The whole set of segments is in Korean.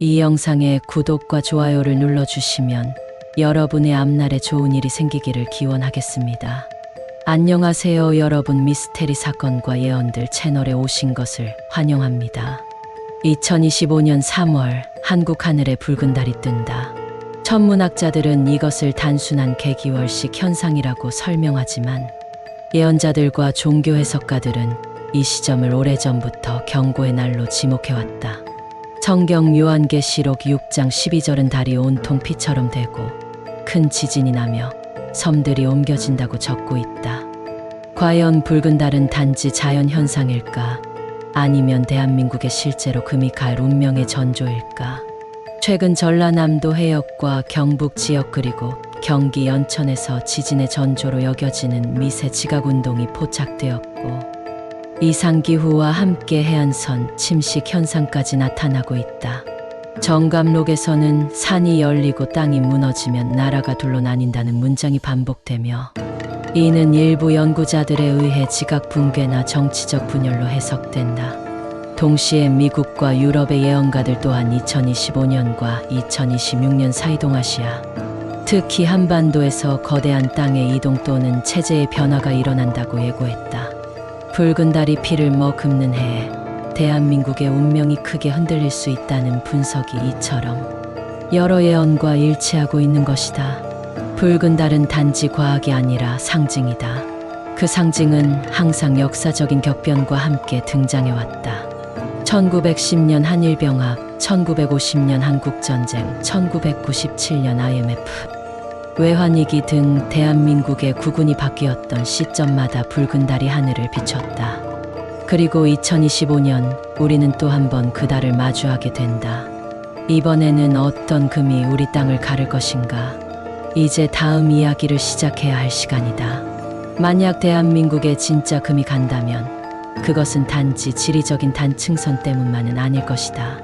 이 영상에 구독과 좋아요를 눌러주시면 여러분의 앞날에 좋은 일이 생기기를 기원하겠습니다. 안녕하세요, 여러분. 미스테리 사건과 예언들 채널에 오신 것을 환영합니다. 2025년 3월 한국 하늘에 붉은 달이 뜬다. 천문학자들은 이것을 단순한 개기월식 현상이라고 설명하지만 예언자들과 종교 해석가들은 이 시점을 오래전부터 경고의 날로 지목해왔다. 성경 요한계시록 6장 12절은 달이 온통 피처럼 되고 큰 지진이 나며 섬들이 옮겨진다고 적고 있다. 과연 붉은 달은 단지 자연 현상일까? 아니면 대한민국의 실제로 금이 갈 운명의 전조일까? 최근 전라남도 해역과 경북 지역 그리고 경기 연천에서 지진의 전조로 여겨지는 미세 지각 운동이 포착되었고 이상기후와 함께 해안선 침식 현상까지 나타나고 있다. 정감록에서는 산이 열리고 땅이 무너지면 나라가 둘로 나뉜다는 문장이 반복되며 이는 일부 연구자들에 의해 지각 붕괴나 정치적 분열로 해석된다. 동시에 미국과 유럽의 예언가들 또한 2025년과 2026년 사이 동아시아, 특히 한반도에서 거대한 땅의 이동 또는 체제의 변화가 일어난다고 예고했다. 붉은 달이 피를 머금는 해에 대한민국의 운명이 크게 흔들릴 수 있다는 분석이 이처럼 여러 예언과 일치하고 있는 것이다. 붉은 달은 단지 과학이 아니라 상징이다. 그 상징은 항상 역사적인 격변과 함께 등장해왔다. 1910년 한일병합, 1950년 한국전쟁, 1997년 IMF, 외환위기 등 대한민국의 구군이 바뀌었던 시점마다 붉은 달이 하늘을 비췄다. 그리고 2025년 우리는 또 한 번 그 달을 마주하게 된다. 이번에는 어떤 금이 우리 땅을 가를 것인가? 이제 다음 이야기를 시작해야 할 시간이다. 만약 대한민국에 진짜 금이 간다면 그것은 단지 지리적인 단층선 때문만은 아닐 것이다.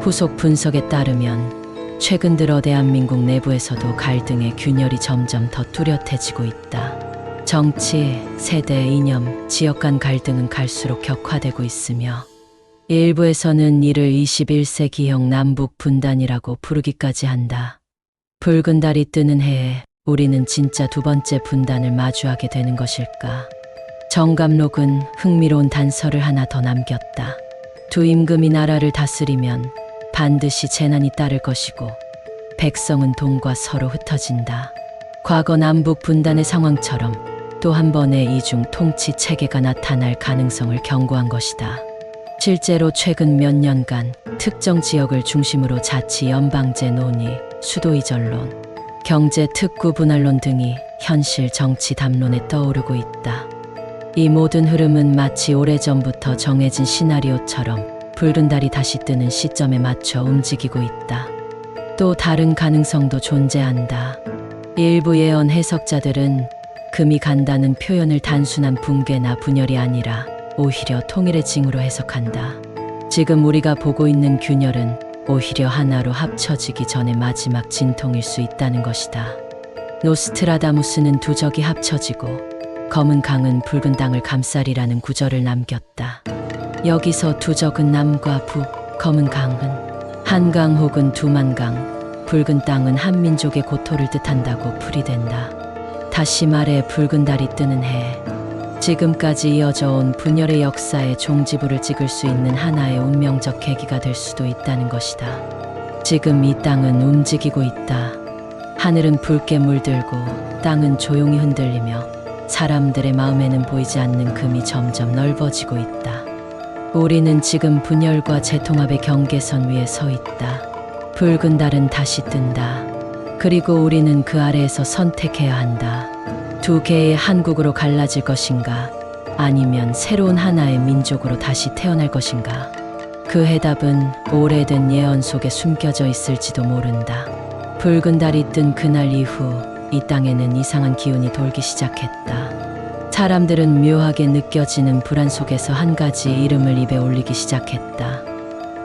후속 분석에 따르면 최근 들어 대한민국 내부에서도 갈등의 균열이 점점 더 뚜렷해지고 있다. 정치, 세대, 이념, 지역 간 갈등은 갈수록 격화되고 있으며 일부에서는 이를 21세기형 남북 분단이라고 부르기까지 한다. 붉은 달이 뜨는 해에 우리는 진짜 두 번째 분단을 마주하게 되는 것일까? 정감록은 흥미로운 단서를 하나 더 남겼다. 두 임금이 나라를 다스리면 반드시 재난이 따를 것이고 백성은 돈과 서로 흩어진다. 과거 남북 분단의 상황처럼 또 한 번의 이중 통치 체계가 나타날 가능성을 경고한 것이다. 실제로 최근 몇 년간 특정 지역을 중심으로 자치 연방제 논의, 수도 이전론, 경제 특구 분할론 등이 현실 정치 담론에 떠오르고 있다. 이 모든 흐름은 마치 오래전부터 정해진 시나리오처럼 붉은 달이 다시 뜨는 시점에 맞춰 움직이고 있다. 또 다른 가능성도 존재한다. 일부 예언 해석자들은 금이 간다는 표현을 단순한 붕괴나 분열이 아니라 오히려 통일의 징후로 해석한다. 지금 우리가 보고 있는 균열은 오히려 하나로 합쳐지기 전의 마지막 진통일 수 있다는 것이다. 노스트라다무스는 두 적이 합쳐지고 검은 강은 붉은 땅을 감싸리라는 구절을 남겼다. 여기서 두 적은 남과 북, 검은 강은 한강 혹은 두만강, 붉은 땅은 한민족의 고토를 뜻한다고 풀이된다. 다시 말해 붉은 달이 뜨는 해, 지금까지 이어져 온 분열의 역사에 종지부를 찍을 수 있는 하나의 운명적 계기가 될 수도 있다는 것이다. 지금 이 땅은 움직이고 있다. 하늘은 붉게 물들고 땅은 조용히 흔들리며 사람들의 마음에는 보이지 않는 금이 점점 넓어지고 있다. 우리는 지금 분열과 재통합의 경계선 위에 서 있다. 붉은 달은 다시 뜬다. 그리고 우리는 그 아래에서 선택해야 한다. 두 개의 한국으로 갈라질 것인가? 아니면 새로운 하나의 민족으로 다시 태어날 것인가? 그 해답은 오래된 예언 속에 숨겨져 있을지도 모른다. 붉은 달이 뜬 그날 이후 이 땅에는 이상한 기운이 돌기 시작했다. 사람들은 묘하게 느껴지는 불안 속에서 한 가지 이름을 입에 올리기 시작했다.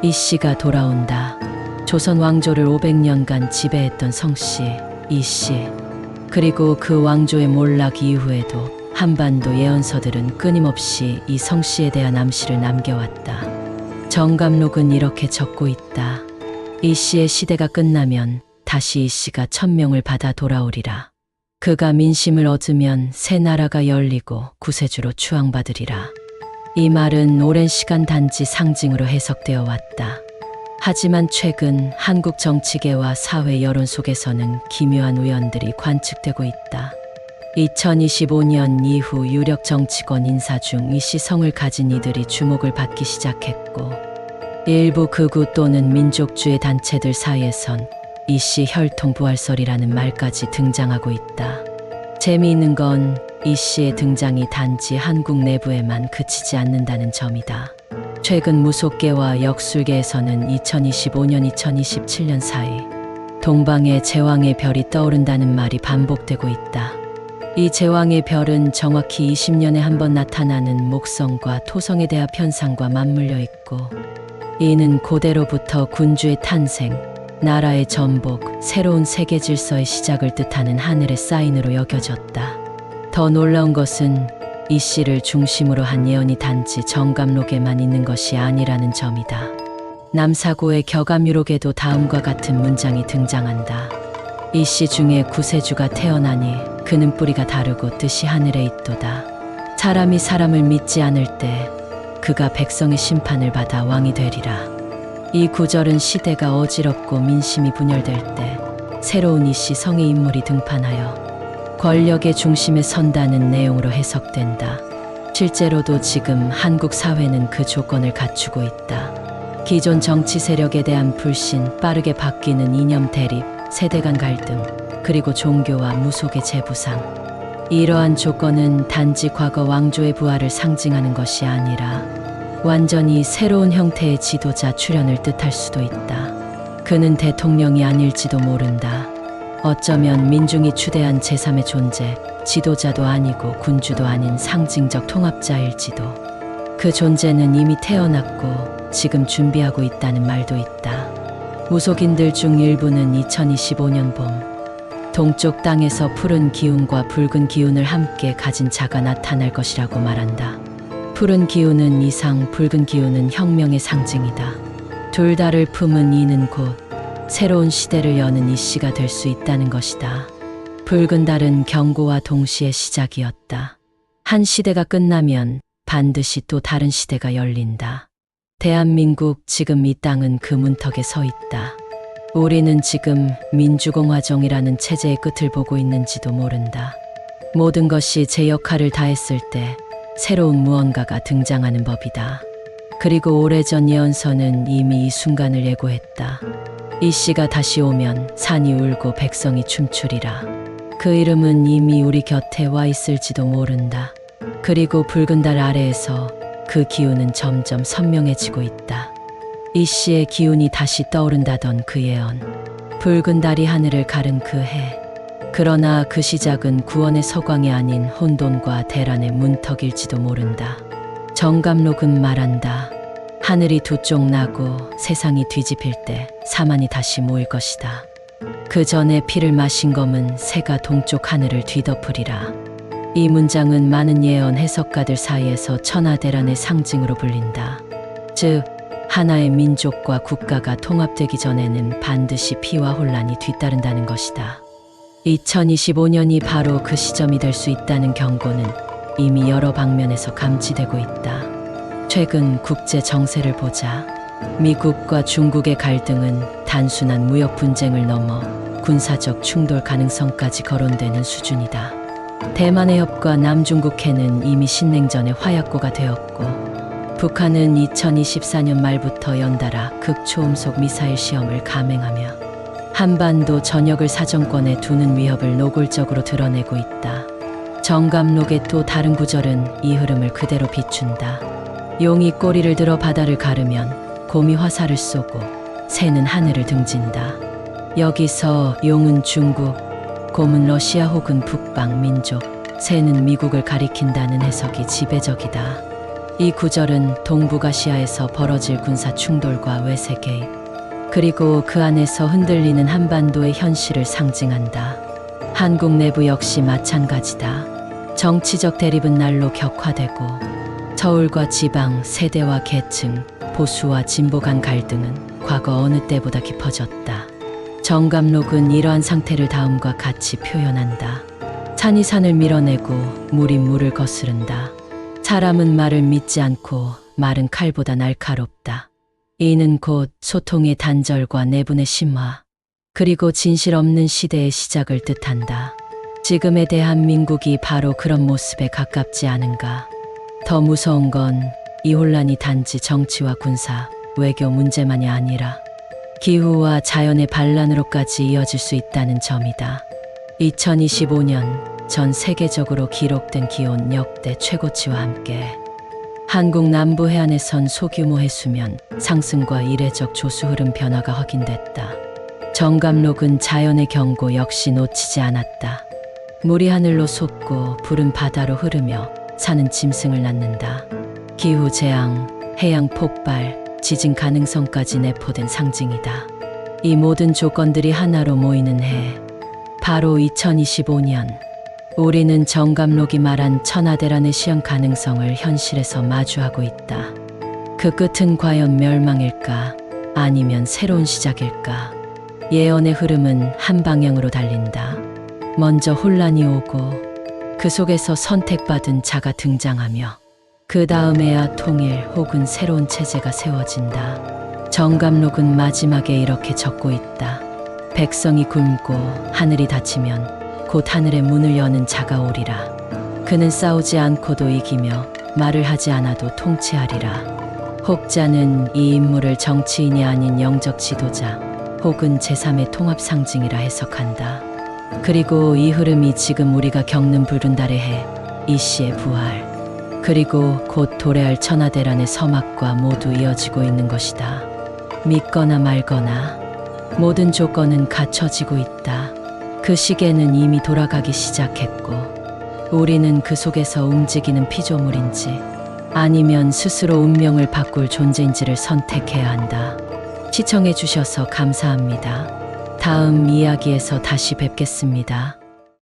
이 씨가 돌아온다. 조선 왕조를 500년간 지배했던 성씨, 이 씨. 그리고 그 왕조의 몰락 이후에도 한반도 예언서들은 끊임없이 이 성씨에 대한 암시를 남겨왔다. 정감록은 이렇게 적고 있다. 이 씨의 시대가 끝나면 다시 이 씨가 천명을 받아 돌아오리라. 그가 민심을 얻으면 새 나라가 열리고 구세주로 추앙받으리라. 이 말은 오랜 시간 단지 상징으로 해석되어 왔다. 하지만 최근 한국 정치계와 사회 여론 속에서는 기묘한 우연들이 관측되고 있다. 2025년 이후 유력 정치권 인사 중 이 시성을 가진 이들이 주목을 받기 시작했고, 일부 극우 또는 민족주의 단체들 사이에선 이씨 혈통 부활설이라는 말까지 등장하고 있다. 재미있는 건 이 씨의 등장이 단지 한국 내부에만 그치지 않는다는 점이다. 최근 무속계와 역술계에서는 2025년 2027년 사이 동방의 제왕의 별이 떠오른다는 말이 반복되고 있다. 이 제왕의 별은 정확히 20년에 한 번 나타나는 목성과 토성에 대한 편상과 맞물려 있고 이는 고대로부터 군주의 탄생, 나라의 전복, 새로운 세계 질서의 시작을 뜻하는 하늘의 사인으로 여겨졌다. 더 놀라운 것은 이 씨를 중심으로 한 예언이 단지 정감록에만 있는 것이 아니라는 점이다. 남사고의 격암유록에도 다음과 같은 문장이 등장한다. 이 씨 중에 구세주가 태어나니 그는 뿌리가 다르고 뜻이 하늘에 있도다. 사람이 사람을 믿지 않을 때 그가 백성의 심판을 받아 왕이 되리라. 이 구절은 시대가 어지럽고 민심이 분열될 때 새로운 이씨 성의 인물이 등판하여 권력의 중심에 선다는 내용으로 해석된다. 실제로도 지금 한국 사회는 그 조건을 갖추고 있다. 기존 정치 세력에 대한 불신, 빠르게 바뀌는 이념 대립, 세대 간 갈등, 그리고 종교와 무속의 재부상. 이러한 조건은 단지 과거 왕조의 부활을 상징하는 것이 아니라 완전히 새로운 형태의 지도자 출현을 뜻할 수도 있다. 그는 대통령이 아닐지도 모른다. 어쩌면 민중이 추대한 제3의 존재, 지도자도 아니고 군주도 아닌 상징적 통합자일지도. 그 존재는 이미 태어났고 지금 준비하고 있다는 말도 있다. 무속인들 중 일부는 2025년 봄, 동쪽 땅에서 푸른 기운과 붉은 기운을 함께 가진 자가 나타날 것이라고 말한다. 푸른 기운은 이상, 붉은 기운은 혁명의 상징이다. 둘 다를 품은 이는 곧 새로운 시대를 여는 이 씨가 될 수 있다는 것이다. 붉은 달은 경고와 동시에 시작이었다. 한 시대가 끝나면 반드시 또 다른 시대가 열린다. 대한민국 지금 이 땅은 그 문턱에 서 있다. 우리는 지금 민주공화정이라는 체제의 끝을 보고 있는지도 모른다. 모든 것이 제 역할을 다했을 때 새로운 무언가가 등장하는 법이다. 그리고 오래전 예언서는 이미 이 순간을 예고했다. 이 씨가 다시 오면 산이 울고 백성이 춤추리라. 그 이름은 이미 우리 곁에 와 있을지도 모른다. 그리고 붉은 달 아래에서 그 기운은 점점 선명해지고 있다. 이 씨의 기운이 다시 떠오른다던 그 예언. 붉은 달이 하늘을 가른 그 해. 그러나 그 시작은 구원의 서광이 아닌 혼돈과 대란의 문턱일지도 모른다. 정감록은 말한다. 하늘이 두 쪽 나고 세상이 뒤집힐 때 사만이 다시 모일 것이다. 그 전에 피를 마신 검은 새가 동쪽 하늘을 뒤덮으리라. 이 문장은 많은 예언 해석가들 사이에서 천하대란의 상징으로 불린다. 즉, 하나의 민족과 국가가 통합되기 전에는 반드시 피와 혼란이 뒤따른다는 것이다. 2025년이 바로 그 시점이 될 수 있다는 경고는 이미 여러 방면에서 감지되고 있다. 최근 국제 정세를 보자 미국과 중국의 갈등은 단순한 무역 분쟁을 넘어 군사적 충돌 가능성까지 거론되는 수준이다. 대만의 협과 남중국해는 이미 신냉전의 화약고가 되었고 북한은 2024년 말부터 연달아 극초음속 미사일 시험을 감행하며 한반도 전역을 사정권에 두는 위협을 노골적으로 드러내고 있다. 정감록의 또 다른 구절은 이 흐름을 그대로 비춘다. 용이 꼬리를 들어 바다를 가르면 곰이 화살을 쏘고 새는 하늘을 등진다. 여기서 용은 중국, 곰은 러시아 혹은 북방 민족, 새는 미국을 가리킨다는 해석이 지배적이다. 이 구절은 동북아시아에서 벌어질 군사 충돌과 외세 개입, 그리고 그 안에서 흔들리는 한반도의 현실을 상징한다. 한국 내부 역시 마찬가지다. 정치적 대립은 날로 격화되고 서울과 지방, 세대와 계층, 보수와 진보 간 갈등은 과거 어느 때보다 깊어졌다. 정감록은 이러한 상태를 다음과 같이 표현한다. 산이 산을 밀어내고 물이 물을 거스른다. 사람은 말을 믿지 않고 말은 칼보다 날카롭다. 이는 곧 소통의 단절과 내분의 심화, 그리고 진실 없는 시대의 시작을 뜻한다. 지금의 대한민국이 바로 그런 모습에 가깝지 않은가. 더 무서운 건 이 혼란이 단지 정치와 군사, 외교 문제만이 아니라 기후와 자연의 반란으로까지 이어질 수 있다는 점이다. 2025년 전 세계적으로 기록된 기온 역대 최고치와 함께 한국 남부 해안에선 소규모 해수면 상승과 이례적 조수 흐름 변화가 확인됐다. 정감록은 자연의 경고 역시 놓치지 않았다. 물이 하늘로 솟고 불은 바다로 흐르며 산은 짐승을 낳는다. 기후 재앙, 해양 폭발, 지진 가능성까지 내포된 상징이다. 이 모든 조건들이 하나로 모이는 해, 바로 2025년. 우리는 정감록이 말한 천하대란의 시험 가능성을 현실에서 마주하고 있다. 그 끝은 과연 멸망일까? 아니면 새로운 시작일까? 예언의 흐름은 한 방향으로 달린다. 먼저 혼란이 오고 그 속에서 선택받은 자가 등장하며 그 다음에야 통일 혹은 새로운 체제가 세워진다. 정감록은 마지막에 이렇게 적고 있다. 백성이 굶고 하늘이 닫히면 곧 하늘의 문을 여는 자가 오리라. 그는 싸우지 않고도 이기며 말을 하지 않아도 통치하리라. 혹자는 이 인물을 정치인이 아닌 영적 지도자 혹은 제3의 통합 상징이라 해석한다. 그리고 이 흐름이 지금 우리가 겪는 붉은 달의 해, 이씨의 부활, 그리고 곧 도래할 천하대란의 서막과 모두 이어지고 있는 것이다. 믿거나 말거나 모든 조건은 갖춰지고 있다. 그 시계는 이미 돌아가기 시작했고 우리는 그 속에서 움직이는 피조물인지 아니면 스스로 운명을 바꿀 존재인지를 선택해야 한다. 시청해 주셔서 감사합니다. 다음 이야기에서 다시 뵙겠습니다.